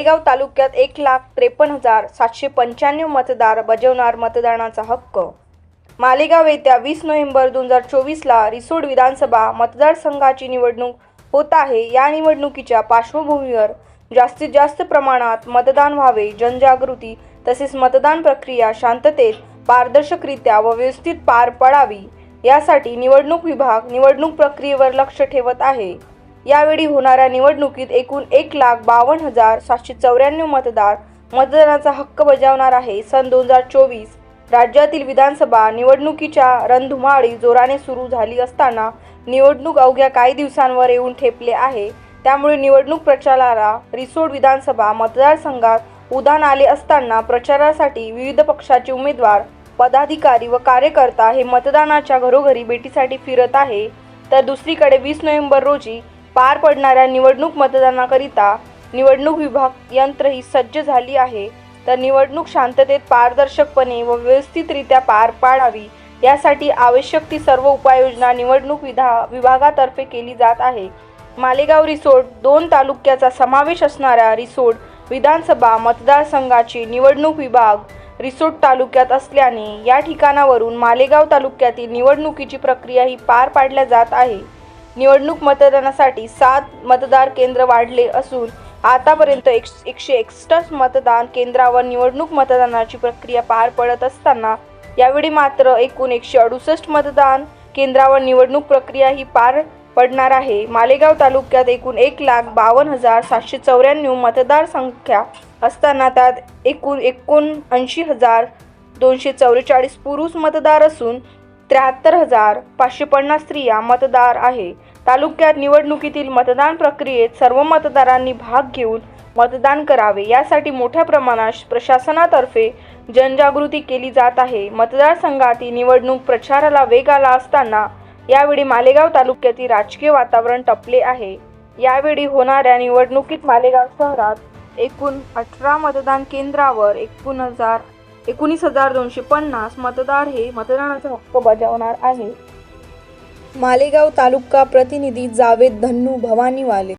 मालेगाव तालुक्यात एक लाख त्रेपन्न हजार सातशे पंच्याण्णव मतदार बजावणार मतदानाचा हक्क. मालेगाव येत्या वीस नोव्हेंबर दोन हजार चोवीसला रिसोड विधानसभा मतदारसंघाची निवडणूक होत आहे. या निवडणुकीच्या पार्श्वभूमीवर जास्तीत जास्त प्रमाणात मतदान व्हावे जनजागृती तसेच मतदान प्रक्रिया शांततेत पारदर्शकरित्या व व्यवस्थित पार पडावी यासाठी निवडणूक विभाग निवडणूक प्रक्रियेवर लक्ष ठेवत आहे. यावेळी होणाऱ्या निवडणुकीत एकूण एक लाख बावन्न हजार सातशे चौऱ्याण्णव मतदार मतदानाचा हक्क बजावणार आहे. सन दोन हजार चोवीस राज्यातील विधानसभा निवडणुकीच्या रणधुमाळी जोराने सुरू झाली असताना निवडणूक अवघ्या काही दिवसांवर येऊन ठेपले आहे. त्यामुळे निवडणूक प्रचाराला रिसोड विधानसभा मतदारसंघात उधाण आले असताना प्रचारासाठी विविध पक्षाचे उमेदवार पदाधिकारी व कार्यकर्ता हे मतदानाच्या घरोघरी भेटीसाठी फिरत आहे. तर दुसरीकडे वीस नोव्हेंबर रोजी पार पडणाऱ्या निवडणूक मतदानाकरिता निवडणूक विभाग यंत्र ही सज्ज झाली आहे. तर निवडणूक शांततेत पारदर्शकपणे व व्यवस्थितरित्या पार पाडावी यासाठी आवश्यक ती सर्व उपाययोजना निवडणूक विधा विभागातर्फे केली जात आहे. मालेगाव रिसोड दोन तालुक्याचा समावेश असणाऱ्या रिसोड विधानसभा मतदारसंघाची निवडणूक विभाग रिसोड तालुक्यात असल्याने या ठिकाणावरून मालेगाव तालुक्यातील निवडणुकीची प्रक्रिया ही पार पाडल्या जात आहे. निवडणूक मतदानासाठी सात मतदार केंद्र वाढले असून आतापर्यंत एक एकशे एकसष्ट मतदान केंद्रावर निवडणूक मतदानाची प्रक्रिया पार पडत असताना यावेळी मात्र एकूण एकशे अडुसष्ट मतदान केंद्रावर निवडणूक प्रक्रिया ही पार पडणार आहे. मालेगाव तालुक्यात एकूण एक लाख बावन्न हजार सातशे चौऱ्याण्णव मतदार संख्या असताना त्यात एकूण एकोणऐंशी हजार दोनशे चौवेचाळीस पुरुष मतदार असून त्र्याहत्तर हजार पाचशे पन्नास स्त्रिया मतदार आहे. तालुक्यात निवडणुकीतील मतदान प्रक्रियेत सर्व मतदारांनी भाग घेऊन मतदान करावे. यासाठी मोठ्या प्रमाणात प्रशासनातर्फे जनजागृती केली जात आहे. मतदारसंघातील निवडणूक प्रचाराला वेग आला असताना यावेळी मालेगाव तालुक्यातील राजकीय वातावरण टपले आहे. यावेळी होणाऱ्या निवडणुकीत मालेगाव शहरात एकूण अठरा मतदान केंद्रावर एकूण हजार एकोणीस हजार दोनशे पन्नास मतदार हे मतदानाचा हक्क बजावणार आहे मालेगाव तालुका प्रतिनिधी जावेद धन्नू भवानीवाले.